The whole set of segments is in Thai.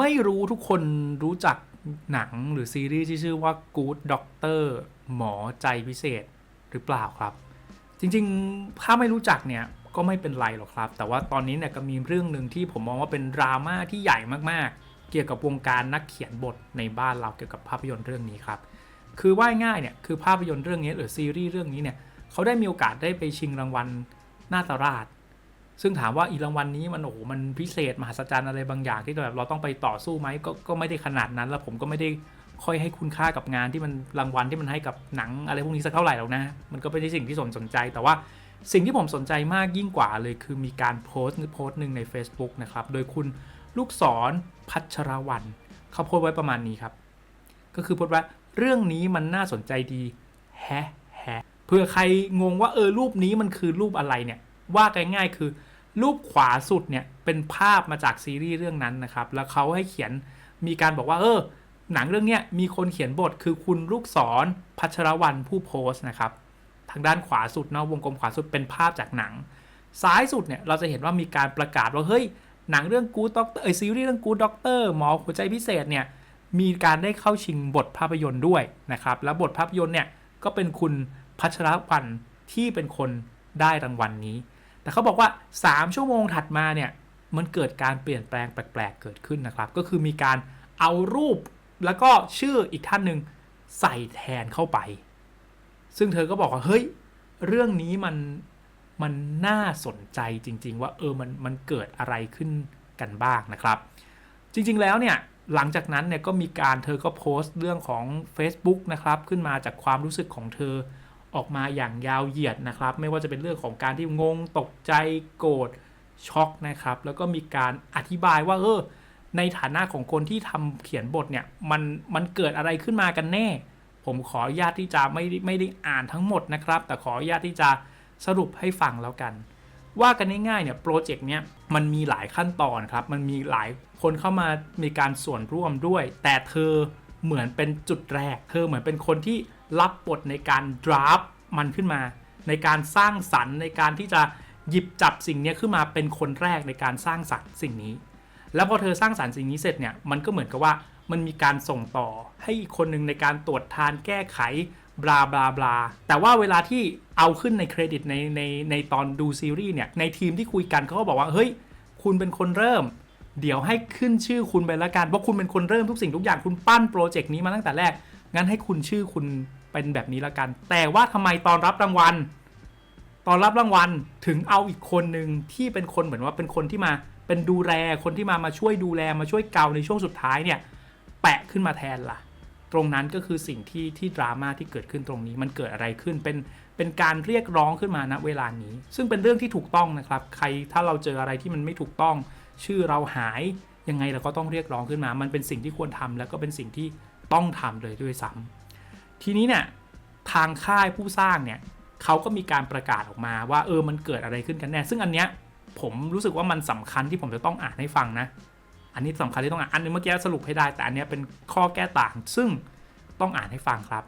ไม่รู้ทุกคนรู้จักหนังหรือซีรีส์ที่ชื่อว่า Good Doctor หมอใจพิเศษหรือเปล่าครับ จริงๆ ถ้าไม่รู้จักเนี่ยก็ไม่เป็นไรหรอกครับ แต่ว่าตอนนี้เนี่ยก็มีเรื่องหนึ่งที่ผมมองว่าเป็นดราม่าที่ใหญ่มากๆ เกี่ยวกับวงการนักเขียนบทในบ้านเราเกี่ยวกับภาพยนตร์เรื่องนี้ครับ คือว่าง่ายเนี่ยคือภาพยนตร์เรื่องนี้หรือซีรีส์เรื่องนี้เนี่ยเขาได้มีโอกาสได้ไปชิงรางวัลนาตราช ซึ่งถามว่าอีรางวัลนี้มันโอ้โหมันพิเศษมหัศจรรย์อะไรบางอย่างที่แบบเราต้องไปต่อสู้ไหมก็ก็ไม่ได้ขนาดนั้น แล้วผมก็ไม่ได้ค่อยให้คุณค่ากับงานที่มันรางวัลที่มันให้กับหนังอะไรพวกนี้สักเท่าไหร่หรอกนะ มันก็ไม่ใช่สิ่งที่สนสนใจ แต่ว่าสิ่งที่ผมสนใจมากยิ่งกว่าเลยคือมีการโพสต์โพสต์หนึ่งใน Facebook นะครับ โดยคุณลูกศรพัชรวัน เขาโพสต์ไว้ประมาณนี้ครับ ก็คือโพสต์ว่าเรื่องนี้มันน่าสนใจดีแฮะแฮะเผื่อใครงงว่าเออรูปนี้มันคือรูปอะไรเนี่ย ว่าง่ายๆคือ รูปขวาสุดเนี่ยเป็นภาพมาจากซีรีส์เรื่องนั้นนะครับ แล้วเขาให้เขียนมีการบอกว่า เออ หนังเรื่องเนี้ยมีคนเขียนบทคือคุณลูกศรพัชรวันผู้โพสต์นะครับ ทางด้านขวาสุดเนาะวงกลมขวาสุดเป็นภาพจากหนัง ซ้ายสุดเนี่ยเราจะเห็นว่ามีการประกาศว่าเฮ้ยหนังเรื่องกูด็อกเตอร์เอยซีรีส์เรื่องกูด็อกเตอร์หมอหัวใจพิเศษเนี่ยมีการได้เข้าชิงบทภาพยนตร์ด้วยนะครับ แล้วบทภาพยนตร์เนี่ยก็เป็นคุณพัชรวันที่เป็นคนได้รางวัลนนี้ แต่เขาบอกว่า 3 ชั่วโมงถัดมาเนี่ยมันเกิดการเปลี่ยนแปลงแปลกๆ เกิดขึ้นนะครับ ก็คือมีการเอารูปแล้วก็ชื่ออีกท่านหนึ่งใส่แทนเข้าไป ซึ่งเธอก็บอกว่า เฮ้ย เรื่องนี้มันมันน่าสนใจจริง ๆ ว่าเออมันมันเกิดอะไรขึ้นกันบ้างนะครับ จริงๆแล้วเนี่ยหลังจากนั้นเนี่ยก็มีการเธอก็โพสต์เรื่องของ Facebook นะครับ ขึ้นมาจากความรู้สึกของเธอ ออกมาอย่างยาวเหยียดนะครับ ไม่ว่าจะเป็นเรื่องของการที่งงตกใจโกรธช็อกนะครับ แล้วก็มีการอธิบายว่าเออในฐานะของคนที่ทำเขียนบทเนี่ยมันมันเกิดอะไรขึ้นมากันแน่ ผมขออนุญาตที่จะไม่ได้ไม่ได้อ่านทั้งหมดนะครับ แต่ขออนุญาตที่จะสรุปให้ฟังแล้วกัน ว่ากันง่ายๆเนี่ยโปรเจกต์เนี้ยมันมีหลายขั้นตอนครับ มันมีหลายคนเข้ามามีการส่วนร่วมด้วย แต่เธอเหมือนเป็นจุดแรก เธอเหมือนเป็นคนที่ รับบทในการดราฟมันขึ้นมา ในการสร้างสรรค์ในการที่จะหยิบจับสิ่งนี้ขึ้นมาเป็นคนแรกในการสร้างสรรค์สิ่งนี้ แล้วพอเธอสร้างสรรค์สิ่งนี้เสร็จเนี่ยมันก็เหมือนกับว่ามันมีการส่งต่อให้อีกคนหนึ่งในการตรวจทานแก้ไขบลาบลาบลาแต่ว่าเวลาที่เอาขึ้นในเครดิตในในในตอนดูซีรีส์เนี่ยในทีมที่คุยกันเขาก็บอกว่าเฮ้ยคุณเป็นคนเริ่ม เดี๋ยวให้ขึ้นชื่อคุณไปละกันเพราะคุณเป็นคนเริ่มทุกสิ่งทุกอย่างคุณปั้นโปรเจกต์นี้มาตั้งแต่แรกงั้นให้คุณชื่อคุณ เป็นแบบนี้ละกัน แต่ว่าทำไมตอนรับรางวัล ตอนรับรางวัลถึงเอาอีกคนหนึ่งที่เป็นคนเหมือนว่าเป็นคนที่มาเป็นดูแลคนที่มามาช่วยดูแลมาช่วยเกาในช่วงสุดท้ายเนี่ยแปะขึ้นมาแทนล่ะ ตรงนั้นก็คือสิ่งที่ที่ดราม่าที่เกิดขึ้นตรงนี้มันเกิดอะไรขึ้นเป็นเป็นการเรียกร้องขึ้นมาณเวลานี้ ซึ่งเป็นเรื่องที่ถูกต้องนะครับ ใครถ้าเราเจออะไรที่มันไม่ถูกต้อง ชื่อเราหายยังไงเราก็ต้องเรียกร้องขึ้นมา มันเป็นสิ่งที่ควรทำแล้วก็เป็นสิ่งที่ต้องทำเลยด้วยซ้ำ ทีนี้เนี่ยทางค่ายผู้สร้างเนี่ยเขาก็มีการประกาศออกมาว่าเออมันเกิดอะไรขึ้นกันแน่ ซึ่งอันเนี้ยผมรู้สึกว่ามันสำคัญที่ผมจะต้องอ่านให้ฟังนะ อันนี้สำคัญที่ต้องอ่าน อันนึงเมื่อกี้สรุปให้ได้ แต่อันเนี้ยเป็นข้อแก้ต่าง ซึ่งต้องอ่านให้ฟังครับ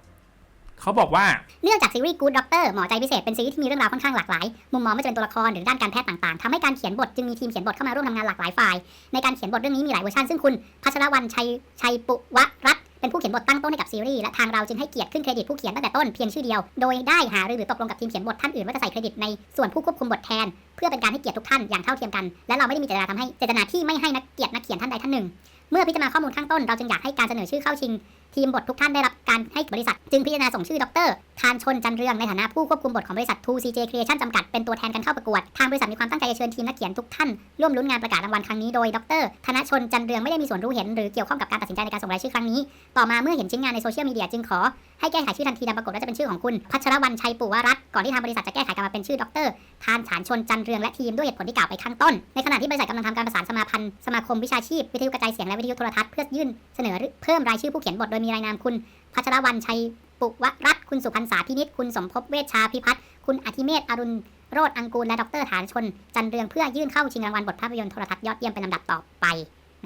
เขาบอกว่า เนื่องจากซีรีส์ Good Doctor หมอใจพิเศษ เป็นซีรีส์ที่มีเรื่องราวค่อนข้างหลากหลาย มุมมองไม่ว่าจะเป็นตัวละครหรือด้านการแพทย์ต่างๆทำให้การเขียนบทจึงมีทีมเขียนบทเข้ามาร่วมทำงานหลากหลายฝ่าย ในการเขียนบทเรื่องนี้มีหลายเวอร์ชันซึ่งคุณพัชรวรรณชัยชัยปุวรัต เป็นผู้เขียนบทตั้งต้นให้กับซีรีส์และทางเราจึงให้เกียรติขึ้นเครดิตผู้เขียนตั้งแต่ต้นเพียงชื่อเดียว โดยได้หารือหรือตกลงกับทีมเขียนบทท่านอื่นว่าจะใส่เครดิตในส่วนผู้ควบคุมบทแทน เพื่อเป็นการให้เกียรติทุกท่านอย่างเท่าเทียมกัน และเราไม่ได้มีเจตนาทำให้เจตนาที่ไม่ให้นักเกียรตินักเขียนท่านใดท่านหนึ่ง เมื่อพิจารณาข้อมูลข้างต้นเราจึงอยากให้การเสนอชื่อเข้าชิง ทีมบททุกท่านได้รับ การให้บริษัท จึงพิจารณาส่งชื่อดรทานชนจันเรืองในฐานะผู้ควบคุมบทของบริษัท 2CJ Creation จำกัด เป็นตัวแทนกันเข้าประกวด ทางบริษัทมีความตั้งใจจะเชิญทีมนักเขียนทุกท่าน ร่วมลุ้นงานประกาศรางวัลครั้งนี้โดยดรธนชนจันเรืองไม่ได้มีส่วนรู้เห็นหรือเกี่ยวข้องกับการตัดสินใจในการส่งรายชื่อครั้งนี้ ต่อมาเมื่อเห็นชิ้นงานในโซเชียลมีเดียจึงขอให้แก้ไขชื่อทันทีดังปรากฏว่าจะเป็นชื่อของคุณพัชรวรรณชัยปุวรัตน์ก่อนที่ทางบริษัทจะแก้ไขกลับมาเป็นชื่อดรทานฉานชนจันเรืองและทีมด้วยเหตุผลที่กล่าวไปข้างต้น ในขณะที่บริษัทกำลังทำการประสานสมาพันธ์สมาคมวิชาชีพวิทยุกระจายเสียงและวิทยุโทรทัศน์เพื่อยื่นเสนอเพิ่มรายชื่อผู้เขียนบทโดยมีรายนามคุณ พัชรวรรณชัยปุวรัตคุณสุพรรณษาพินิษคุณสมภพเวชชาพิพัฒน์คุณอธิเมศอรุณโรธอังกูลและดรฐานชน จันเรืองเพื่อยื่นเข้าชิงรางวัลบทภาพยนตร์โทรทัศน์ยอดเยี่ยมเป็นลำดับต่อไป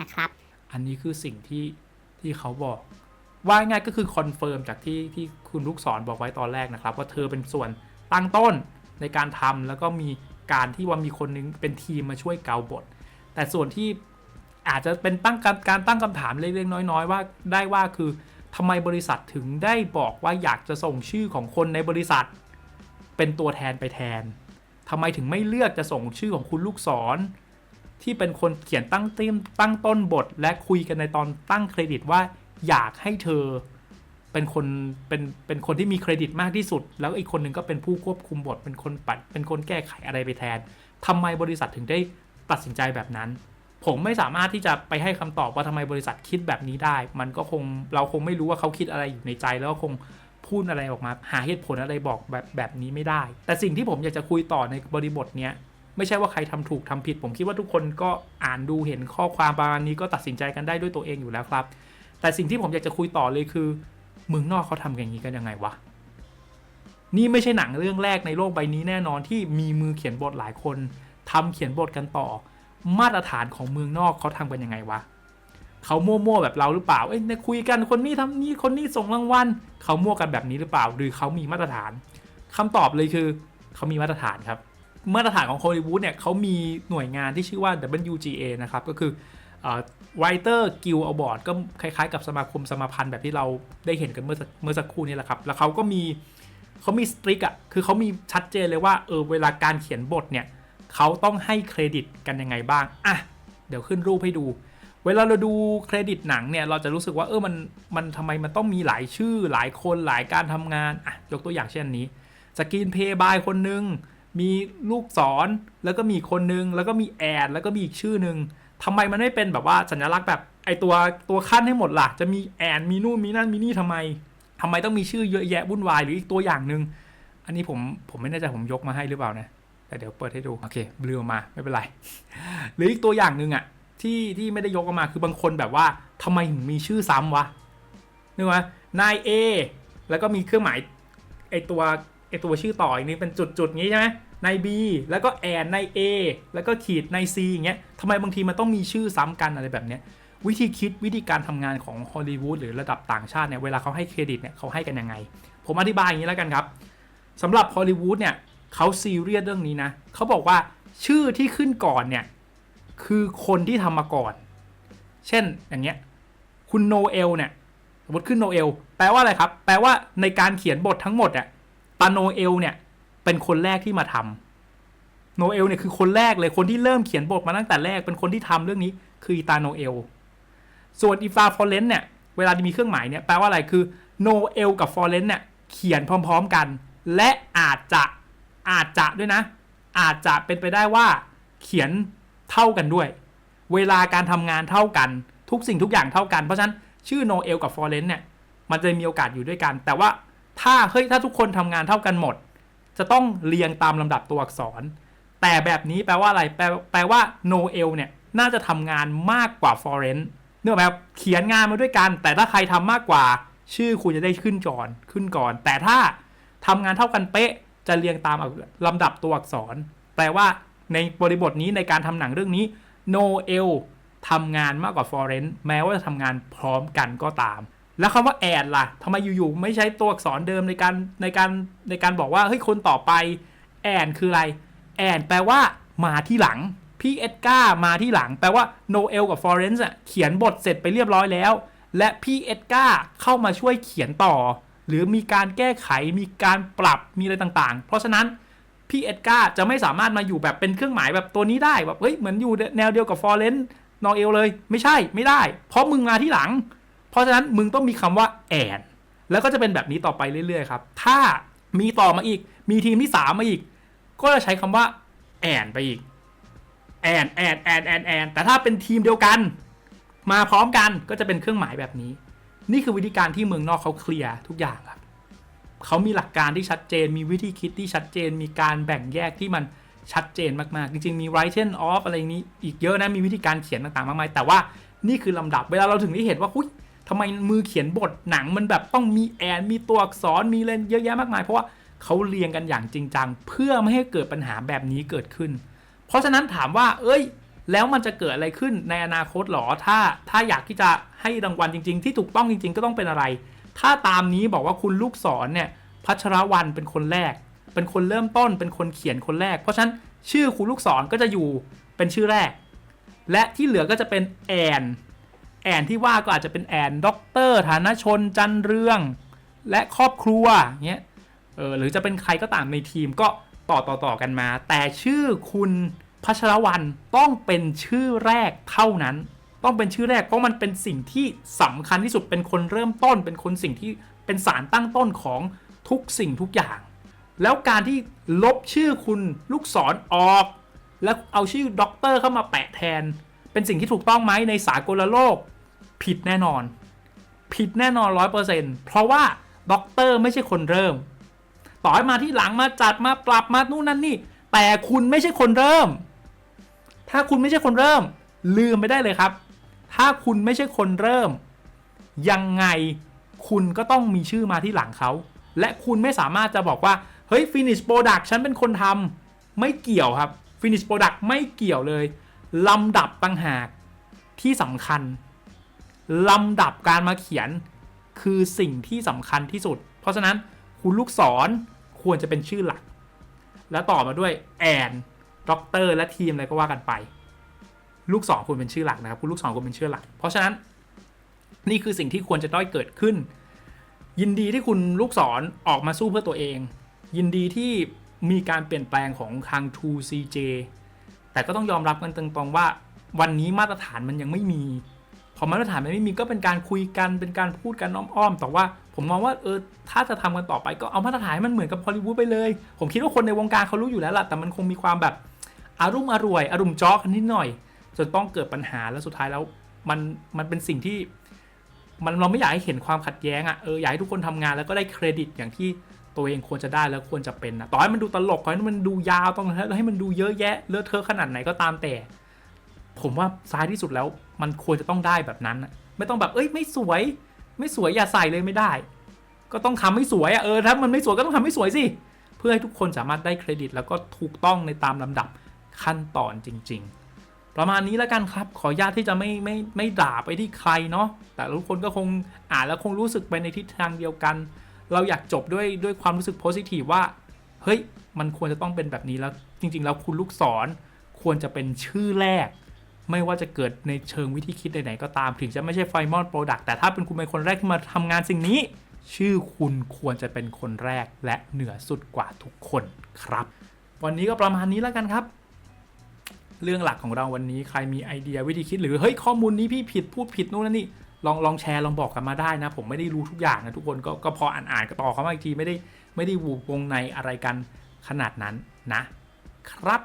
นะครับ อันนี้คือสิ่งที่ที่เขาบอกว่าง่ายก็คือคอนเฟิร์มจากที่ที่คุณลูกศรบอกไว้ตอนแรกนะครับ ว่าเธอเป็นส่วนตั้งต้นในการทำแล้วก็มีการที่ว่ามีคนนึงเป็นทีมมาช่วยเกาบท แต่ส่วนที่อาจจะเป็นตั้งการการตั้งคำถามเล็กๆน้อย ๆ ว่าได้ว่าคือ ทำไมบริษัทถึงได้บอกว่าอยากจะส่งชื่อของคนในบริษัท เป็นตัวแทนไปแทนทำไมถึงไม่เลือกจะส่งชื่อของคุณลูกศร ที่เป็นคนเขียนตั้งต้นตั้งต้นบท และคุยกันในตอนตั้งเครดิตว่า อยากให้เธอ เป็นคนเป็นเป็นคนที่มีเครดิตมากที่สุด แล้วอีกคนหนึ่งก็เป็นผู้ควบคุมบทเป็นคนปัด เป็นคนแก้ไขอะไรไปแทนทำไมบริษัทถึงได้ตัดสินใจแบบนั้น ผมไม่สามารถที่จะไปให้คำตอบว่าทำไมบริษัทคิดแบบนี้ได้ มันก็คงเราคงไม่รู้ว่าเขาคิดอะไรอยู่ในใจ แล้วก็คงพูดอะไรออกมา หาเหตุผลอะไรบอกแบบแบบนี้ไม่ได้ แต่สิ่งที่ผมอยากจะคุยต่อในบริบทเนี้ยไม่ใช่ว่าใครทำถูกทำผิด ผมคิดว่าทุกคนก็อ่านดูเห็นข้อความประมาณนี้ก็ตัดสินใจกันได้ด้วยตัวเองอยู่แล้วครับ แต่สิ่งที่ผมอยากจะคุยต่อเลยคือเมืองนอกเขาทำอย่างนี้กันยังไงวะนี่ไม่ใช่หนังเรื่องแรกในโลกใบนี้แน่นอนที่มีมือเขียนบทหลายคนทำเขียนบทกันต่อ มาตรฐานของเมืองนอกเขาทำกันยังไงวะเขามั่วๆแบบเราหรือเปล่า เอ้ยเนี่ยคุยกันคนนี้ทำนี่คนนี้ส่งรางวัลเขามั่วกันแบบนี้หรือเปล่า หรือเขามีมาตรฐานคำตอบเลยคือเขามีมาตรฐานครับ มาตรฐานของฮอลลีวูดเนี่ยเขามีหน่วยงานที่ชื่อว่า WGA นะครับ ก็คือ Writer Guild Award ก็คล้ายๆ กับสมาคมสมาพันธ์แบบที่เราได้เห็นกันเมื่อสักเมื่อสักครู่นี้แหละครับ แล้วเขาก็มีเขามีสตริกอะคือเขามีชัดเจนเลยว่าเออเวลาการเขียนบทเนี่ย เขาต้องให้เครดิตกันยังไงบ้างอะเดี๋ยวขึ้นรูปให้ดู เวลาเราดูเครดิตหนังเนี่ยเราจะรู้สึกว่าเออมันมันทำไมมันต้องมีหลายชื่อหลายคนหลายการทำงานอะยกตัวอย่างเช่นนี้สกรีนเพย์บายคนหนึ่งมีลูกศรแล้วก็มีคนนึงแล้วก็มีแอดแล้วก็มีอีกชื่อหนึ่งทำไมมันไม่เป็นแบบว่าสัญลักษณ์แบบไอตัวตัวขั้นให้หมดล่ะจะมีแอดมีนู่นมีนั่นมีนี่ทำไมทำไมต้องมีชื่อเยอะแยะวุ่นวายหรืออีกตัวอย่างหนึ่งอันนี้ผมผมไม่แน่ใจผมยกมาให้หรือเปล่านะ แต่เดี๋ยวเปิดให้ดู โอเคลืมออกมาไม่เป็นไร หรืออีกตัวอย่างหนึ่งอะที่ที่ไม่ได้ยกออกมาคือบางคนแบบว่าทำไมถึงมีชื่อซ้ำวะนึกว่านาย A แล้วก็มีเครื่องหมายไอตัวไอตัวชื่อต่ออีกนี้เป็นจุดๆงี้ใช่ไหมใน B แล้วก็แอนใน A แล้วก็ขีดใน C อย่างเงี้ยทำไมบางทีมันต้องมีชื่อซ้ำกันอะไรแบบเนี้ยวิธีคิดวิธีการทำงานของฮอลลีวูดหรือระดับต่างชาติเนี่ยเวลาเขาให้เครดิตเนี่ยเขาให้กันยังไง ผมอธิบายอย่างนี้แล้วกันครับสำหรับฮอลลีวูดเนี่ย เขาซีเรียสเรื่องนี้นะเขาบอกว่าชื่อที่ขึ้นก่อนเนี่ย คือคนที่ทำมาก่อน เช่นอย่างเงี้ย คุณโนเอลเนี่ยสมมติขึ้นโนเอลแปลว่าอะไรครับ แปลว่าในการเขียนบททั้งหมดอะตาโนเอลเนี่ย เป็นคนแรกที่มาทำโนเอลเนี่ยคือคนแรกเลยคนที่เริ่มเขียนบทมาตั้งแต่แรกเป็นคนที่ทำเรื่องนี้ คืออีตาโนเอลส่วนอีฟาฟอร์เรนเนี่ยเวลาที่มีเครื่องหมายเนี่ยแปลว่าอะไรคือโนเอลกับฟอร์เรนเนี่ยเขียนพร้อม ๆกัน และอาจจะ อาจจะด้วยนะ อาจจะเป็นไปได้ว่าเขียนเท่ากันด้วย เวลาการทำงานเท่ากันทุกสิ่งทุกอย่างเท่ากัน เพราะฉะนั้นชื่อโนเอลกับฟอร์เรนเนี่ยมันจะมีโอกาสอยู่ด้วยกัน แต่ว่าถ้าเฮ้ยถ้าทุกคนทำงานเท่ากันหมด จะต้องเรียงตามลำดับตัวอักษร แต่แบบนี้แปลว่าอะไร แปลแปลว่าโนเอลเนี่ยน่าจะทำงานมากกว่าฟอร์เรนเนื่องแบบเขียนงานมาด้วยกัน แต่ถ้าใครทำมากกว่าชื่อคุณจะได้ขึ้นก่อนขึ้นก่อน แต่ถ้าทำงานเท่ากันเป๊ะ จะเรียงตามลำดับตัวอักษร แปลว่าในบริบทนี้ในการทำหนังเรื่องนี้โนเอลทำงานมากกว่าฟอร์เรนแม้ว่าจะทำงานพร้อมกันก็ตาม แล้วคำว่าแอดล่ะทำไมอยู่ๆไม่ใช้ตัวอักษรเดิมในการในการในการบอกว่าเฮ้ยคนต่อไปแอนคืออะไรแอนแปลว่ามาที่หลังพี่เอ็ดก้ามาที่หลัง แปลว่าโนเอลกับฟอร์เรนซ์เขียนบทเสร็จไปเรียบร้อยแล้ว และพี่เอ็ดก้าเข้ามาช่วยเขียนต่อ หรือมีการแก้ไขมีการปรับมีอะไรต่างๆ เพราะฉะนั้นพี่เอ็ดการ์จะไม่สามารถมาอยู่แบบเป็นเครื่องหมายแบบตัวนี้ได้แบบเฮ้ยเหมือนอยู่แนวเดียวกับฟอร์เรนนอเอลเลย ไม่ใช่ไม่ได้ เพราะมึงมาที่หลัง เพราะฉะนั้นมึงต้องมีคำว่าแอนแล้วก็จะเป็นแบบนี้ต่อไปเรื่อยๆครับ ถ้ามีต่อมาอีก มีทีมที่สามมาอีก ก็จะใช้คำว่าแอนไปอีกแอนแอนแอนแอนแอนแต่ถ้าเป็นทีมเดียวกัน มาพร้อมกันก็จะเป็นเครื่องหมายแบบนี้ นี่คือวิธีการที่เมืองนอกเขาเคลียร์ทุกอย่างครับเขามีหลักการที่ชัดเจน มีวิธีคิดที่ชัดเจน มีการแบ่งแยกที่มันชัดเจนมากๆ จริงๆ มี written off อะไรนี้อีกเยอะนะ มีวิธีการเขียนต่างๆ มากมาย แต่ว่านี่คือลำดับ เวลาเราถึงได้เห็นว่าหุ้ยทำไมมือเขียนบทหนังมันแบบต้องมีแอน มีตัวอักษร มีเลนเยอะแยะมากมาย เพราะว่าเขาเรียงกันอย่างจริงจัง เพื่อไม่ให้เกิดปัญหาแบบนี้เกิดขึ้น เพราะฉะนั้นถามว่า เอ้ย แล้วมันจะเกิดอะไรขึ้นในอนาคตหรอ ถ้าถ้าอยากที่จะให้รางวัลจริง ๆ ที่ถูกต้องจริง ๆ ก็ต้องเป็นอะไร ถ้าตามนี้บอกว่าคุณลูกศรเนี่ยพัชรวันเป็นคนแรก เป็นคนเริ่มต้นเป็นคนเขียนคนแรก เพราะฉะนั้นชื่อคุณลูกศรก็จะอยู่เป็นชื่อแรก และที่เหลือก็จะเป็นแอนแอนที่ว่าก็อาจจะเป็นแอนด็อกเตอร์ฐานชนจันเรือง และครอบครัวเงี้ยเออหรือจะเป็นใครก็ตามในทีมก็ต่อต่อต่อกันมา แต่ชื่อคุณ พัชรวันต้องเป็นชื่อแรกเท่านั้น ต้องเป็นชื่อแรกเพราะมันเป็นสิ่งที่สำคัญที่สุดเป็นคนเริ่มต้น เป็นคนสิ่งที่เป็นสารตั้งต้นของทุกสิ่งทุกอย่าง แล้วการที่ลบชื่อคุณลูกศรออก แล้วเอาชื่อด็อกเตอร์เข้ามาแปะแทน เป็นสิ่งที่ถูกต้องไหมในสากลโลก ผิดแน่นอน ผิดแน่นอนร้อยเปอร์เซ็นต์เพราะว่าด็อกเตอร์ไม่ใช่คนเริ่ม ต่อให้มาที่หลังมาจัดมาปรับมานู่นนั่นนี่ แต่คุณไม่ใช่คนเริ่ม ถ้าคุณไม่ใช่คนเริ่ม ลืมไปได้เลยครับ ถ้าคุณไม่ใช่คนเริ่ม ยังไงคุณก็ต้องมีชื่อมาที่หลังเขา และคุณไม่สามารถจะบอกว่า เฮ้ย finish product ฉันเป็นคนทำไม่เกี่ยวครับ finish product ไม่เกี่ยวเลยลำดับต่างหากที่สำคัญลำดับการมาเขียนคือสิ่งที่สำคัญที่สุด เพราะฉะนั้นคุณลูกศรควรจะเป็นชื่อหลัก แล้วต่อมาด้วยแอน ด็อกเตอร์และทีมอะไรก็ว่ากันไป ลูกศรควรเป็นชื่อหลักนะครับคุณลูกศรควรเป็นชื่อหลัก เพราะฉะนั้น นี่คือสิ่งที่ควรจะต้องเกิดขึ้น ยินดีที่คุณลูกศรออกมาสู้เพื่อตัวเอง ยินดีที่มีการเปลี่ยนแปลงของทาง 2CJ แต่ก็ต้องยอมรับกันตรงๆว่า วันนี้มาตรฐานมันยังไม่มีพอมาตรฐานมันไม่มีก็เป็นการคุยกันเป็นการพูดกันอ้อมๆแต่ว่าผมมองว่าเออถ้าจะทำกันต่อไปก็เอามาตรฐานให้มันเหมือนกับฮอลลีวูดไปเลย ผมคิดว่าคนในวงการเขารู้อยู่แล้วล่ะแต่มันคงมีความแบบ อารมณ์อร่วย อารมณ์จ๊อกันนิดหน่อยจนต้องเกิดปัญหาแล้วสุดท้ายแล้วมันมันเป็นสิ่งที่มันเราไม่อยากให้เห็นความขัดแย้งอะ่ะเอออยากให้ทุกคนทำงานแล้วก็ได้เครดิตอย่างที่ตัวเองควรจะได้แล้วควรจะเป็นนะต่อให้มันดูตลกต่อให้มันดูยาวต้องให้มันดูเยอะแยะเลอะเทอะขนาดไหนก็ตามแต่ ผมว่าซ้ายที่สุดแล้วมันควรจะต้องได้แบบนั้นไม่ต้องแบบเอ้ยไม่สวย ไม่สวยอย่าใส่เลยไม่ได้ ก็ต้องทำให้สวยอะเออถ้ามันไม่สวยก็ต้องทำให้สวยสิเพื่อให้ทุกคนสามารถได้เครดิต แล้วก็ถูกต้องในตามลำดับ ขั้นตอนจริง ๆ ประมาณนี้แล้วกันครับ ขออนุญาตที่จะไม่ไม่ไม่ด่าไปที่ใครเนาะแต่ทุกคนก็คงอ่านแล้วคงรู้สึกไปในทิศทางเดียวกัน เราอยากจบด้วยด้วยความรู้สึกโพสิทีฟว่าเฮ้ยมันควรจะต้องเป็นแบบนี้แล้วจริง ๆ แล้วคุณลูกศรควรจะเป็นชื่อแรก ไม่ว่าจะเกิดในเชิงวิธีคิดใดๆก็ตามถึงจะไม่ใช่ไฟมอนโปรดักต์แต่ถ้าเป็นคุณเป็นคนแรกที่มาทำงานสิ่งนี้ ชื่อคุณควรจะเป็นคนแรกและเหนือสุดกว่าทุกคนครับ วันนี้ก็ประมาณนี้แล้วกันครับ เรื่องหลักของเราวันนี้ใครมีไอเดียวิธีคิดหรือเฮ้ยข้อมูลนี้พี่ผิดพูดผิดนู่นนั่นนี่ลองลองแชร์ลองบอกกันมาได้นะ ผมไม่ได้รู้ทุกอย่างนะทุกคนก็ก็พออ่านอ่านก็ต่อเขามาอีกทีไม่ได้ไม่ได้วูบวงในอะไรกันขนาดนั้นนะครับ